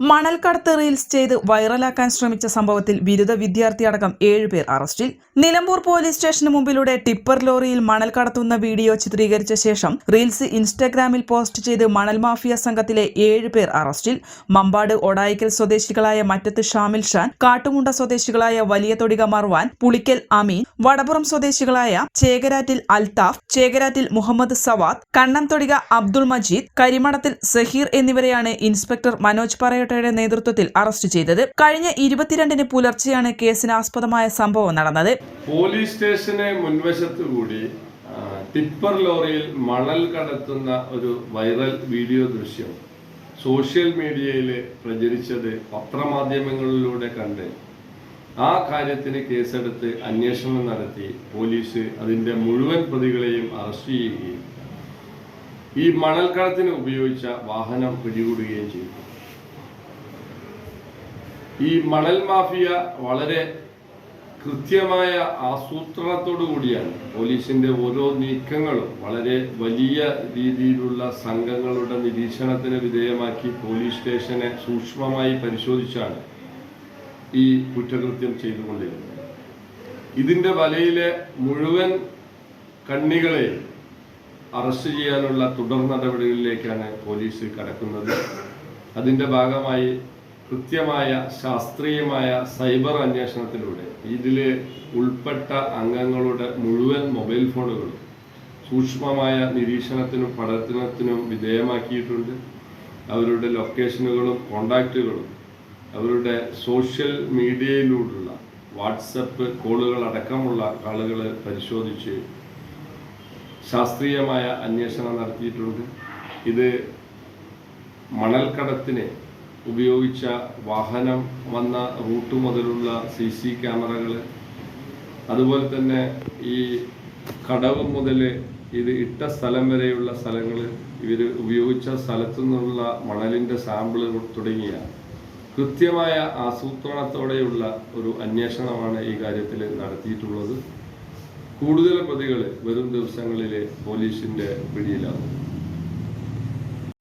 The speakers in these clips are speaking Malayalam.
മണൽക്കടത്ത് റീൽസ് ചെയ്ത് വൈറലാക്കാൻ ശ്രമിച്ച സംഭവത്തിൽ ബിരുദ വിദ്യാർത്ഥി അടക്കം ഏഴുപേർ അറസ്റ്റിൽ. നിലമ്പൂർ പോലീസ് സ്റ്റേഷന് മുമ്പിലൂടെ ടിപ്പർ ലോറിയിൽ മണൽ കടത്തുന്ന വീഡിയോ ചിത്രീകരിച്ച ശേഷം റീൽസ് ഇൻസ്റ്റാഗ്രാമിൽ പോസ്റ്റ് ചെയ്ത് മണൽ മാഫിയ സംഘത്തിലെ ഏഴുപേർ അറസ്റ്റിൽ. മമ്പാട് ഒടായിക്കൽ സ്വദേശികളായ മറ്റത്ത് ഷാമിൽ ഷാൻ കാട്ടുമുണ്ട സ്വദേശികളായ വലിയ തൊടിക മർവാൻ പുളിക്കൽ അമീൻ വടപുറം സ്വദേശികളായ ചേകരാറ്റിൽ അൽതാഫ് ചേകരാറ്റിൽ മുഹമ്മദ് സവാദ് കണ്ണം തൊടിക അബ്ദുൾ മജീദ് കരിമടത്തിൽ സഹീർ എന്നിവരെയാണ് ഇൻസ്പെക്ടർ മനോജ് പറയോട്ടയുടെ നേതൃത്വത്തിൽ അറസ്റ്റ് ചെയ്തത്. കഴിഞ്ഞ ഇരുപത്തിരണ്ടിന് പുലർച്ചെയാണ് കേസിന് ആസ്പദമായ സംഭവം നടന്നത്. പോലീസ് സ്റ്റേഷന് മുൻവശത്തു കൂടി ടിപ്പർ ലോറിയിൽ മണൽ കടത്തുന്ന ഒരു വൈറൽ വീഡിയോ ദൃശ്യം സോഷ്യൽ മീഡിയയിൽ പ്രചരിച്ചത് പത്രമാധ്യമങ്ങളിലൂടെ കണ്ട് ആ കാര്യത്തിന് കേസെടുത്ത് അന്വേഷണം നടത്തി പോലീസ് അതിന്റെ മുഴുവൻ പ്രതികളെയും അറസ്റ്റ് ചെയ്യുകയും ഈ മണൽക്കടത്തിന് ഉപയോഗിച്ച വാഹനം പിടികൂടുകയും ചെയ്തു. ഈ മണൽ മാഫിയ വളരെ കൃത്യമായ ആസൂത്രണത്തോടു കൂടിയാണ് പോലീസിന്റെ ഓരോ നീക്കങ്ങളും വളരെ വലിയ രീതിയിലുള്ള സംഘങ്ങളുടെ നിരീക്ഷണത്തിന് വിധേയമാക്കി പോലീസ് സ്റ്റേഷനെ സൂക്ഷ്മമായി പരിശോധിച്ചാണ് ഈ കുറ്റകൃത്യം ചെയ്തുകൊണ്ടിരുന്നത്. ഇതിന്റെ വലയിലെ മുഴുവൻ കണ്ണികളെ അറസ്റ്റ് ചെയ്യാനുള്ള തുടർ നടപടികളിലേക്കാണ് പോലീസ് കടക്കുന്നത്. അതിന്റെ ഭാഗമായി കൃത്യമായ ശാസ്ത്രീയമായ സൈബർ അന്വേഷണത്തിലൂടെ ഇതിൽ ഉൾപ്പെട്ട അംഗങ്ങളുടെ മുഴുവൻ മൊബൈൽ ഫോണുകളും സൂക്ഷ്മമായ നിരീക്ഷണത്തിനും പഠനത്തിനും വിധേയമാക്കിയിട്ടുണ്ട്. അവരുടെ ലൊക്കേഷനുകളും കോണ്ടാക്റ്റുകളും അവരുടെ സോഷ്യൽ മീഡിയയിലൂടെയുള്ള വാട്സപ്പ് കോളുകൾ അടക്കമുള്ള ആളുകൾ പരിശോധിച്ച് ശാസ്ത്രീയമായ അന്വേഷണം നടത്തിയിട്ടുണ്ട്. ഇത് മണൽക്കടത്തിന് ഉപയോഗിച്ച വാഹനം വന്ന റൂട്ട് മുതലുള്ള സി സി ക്യാമറകൾ അതുപോലെ തന്നെ ഈ കടവ് മുതൽ ഇത് ഇട്ട സ്ഥലം വരെയുള്ള സ്ഥലങ്ങൾ ഇവർ ഉപയോഗിച്ച സ്ഥലത്തു നിന്നുള്ള മണലിന്റെ സാമ്പിൾ തുടങ്ങിയ കൃത്യമായ ആസൂത്രണത്തോടെയുള്ള ഒരു അന്വേഷണമാണ് ഈ കാര്യത്തിൽ നടത്തിയിട്ടുള്ളത്. കൂടുതൽ പ്രതികൾ വരും ദിവസങ്ങളിൽ പോലീസിന്റെ പിടിയിലാകും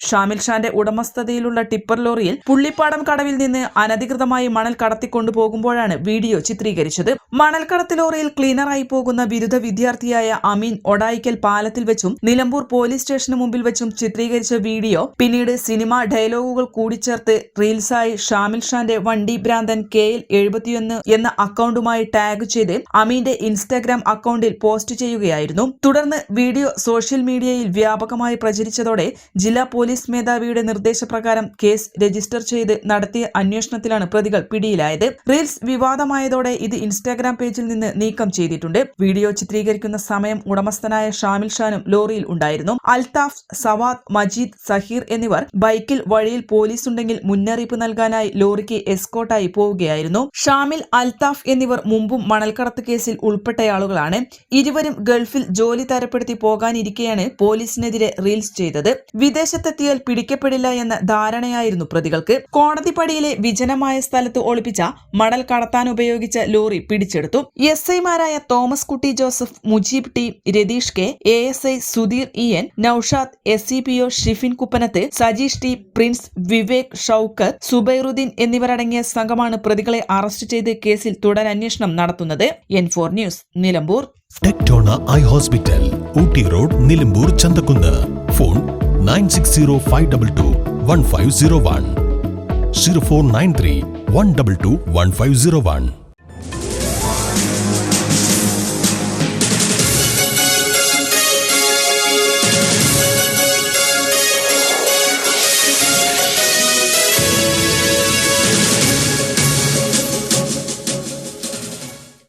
ഷാമിൽ ഷാന്റെ ഉടമസ്ഥതയിലുള്ള ടിപ്പർ ലോറിയിൽ പുള്ളിപ്പാടം കടവിൽ നിന്ന് അനധികൃതമായി മണൽ കടത്തിക്കൊണ്ടുപോകുമ്പോഴാണ് വീഡിയോ ചിത്രീകരിച്ചത്. മണൽക്കടത്ത് ലോറിയിൽ ക്ലീനറായി പോകുന്ന ബിരുദ വിദ്യാർത്ഥിയായ അമീൻ ഒടായിക്കൽ പാലത്തിൽ വെച്ചും നിലമ്പൂർ പോലീസ് സ്റ്റേഷന് മുമ്പിൽ വെച്ചും ചിത്രീകരിച്ച വീഡിയോ. പിന്നീട് സിനിമ ഡയലോഗുകൾ കൂടിച്ചേർത്ത് റീൽസായി ഷാമിൽ ഷാന്റെ വണ്ടി ഭ്രാന്തൻ കെ എൽ എഴുപത്തിയൊന്ന് എന്ന അക്കൗണ്ടുമായി ടാഗ് ചെയ്ത് അമീന്റെ ഇൻസ്റ്റാഗ്രാം അക്കൗണ്ടിൽ പോസ്റ്റ് ചെയ്യുകയായിരുന്നു. തുടർന്ന് വീഡിയോ സോഷ്യൽ മീഡിയയിൽ വ്യാപകമായി പ്രചരിച്ചതോടെ ജില്ലാ പോലീസ് മേധാവിയുടെ നിർദ്ദേശപ്രകാരം കേസ് രജിസ്റ്റർ ചെയ്ത് നടത്തിയ അന്വേഷണത്തിലാണ് പ്രതികൾ പിടിയിലായത്. റീൽസ് വിവാദമായതോടെ ഇത് ഇൻസ്റ്റാഗ്രാം പേജിൽ നിന്ന് നീക്കം ചെയ്തിട്ടുണ്ട്. വീഡിയോ ചിത്രീകരിക്കുന്ന സമയം ഉടമസ്ഥനായ ഷാമിൽ ഷാനും ലോറിയിൽ ഉണ്ടായിരുന്നു. അൽതാഫ് സവാദ് മജീദ് സഹീർ എന്നിവർ ബൈക്കിൽ വഴിയിൽ പോലീസ് ഉണ്ടെങ്കിൽ മുന്നറിയിപ്പ് നൽകാനായി ലോറിക്ക് എസ്കോട്ടായി പോവുകയായിരുന്നു. ഷാമിൽ അൽതാഫ് എന്നിവർ മുമ്പും മണൽക്കടത്ത് കേസിൽ ഉൾപ്പെട്ടയാളുകളാണ്. ഇരുവരും ഗൾഫിൽ ജോലി തരപ്പെടുത്തി പോകാനിരിക്കെയാണ് പോലീസിനെതിരെ റീൽസ് ചെയ്തത്. വിദേശത്തെത്തിയാൽ പിടിക്കപ്പെടില്ല എന്ന ധാരണയായിരുന്നു പ്രതികൾക്ക്. കോടതിപ്പടിയിലെ വിജനമായ സ്ഥലത്ത് ഒളിപ്പിച്ച മണൽ കടത്താൻ ഉപയോഗിച്ച ലോറി പിടിച്ചെടുത്തു. എസ് ഐമാരായ Thomas Kutty Joseph Mujeeb T Ratheesh K A S I Sudheer E N Noushad S C P O Shifin Kuppanath Sajeesh T Prince Vivek Shoukath Subairudheen എന്നിവരടങ്ങിയ സംഘമാണ് പ്രതികളെ അറസ്റ്റ് ചെയ്ത് കേസിൽ തുടരന്വേഷണം നടത്തുന്നത്. N four news Nilambur. Tectona eye hospital Ooty road Nilambur Chanthakkunnu. Phone nine six zero five double two one five zero one zero four nine three one double two one five zero one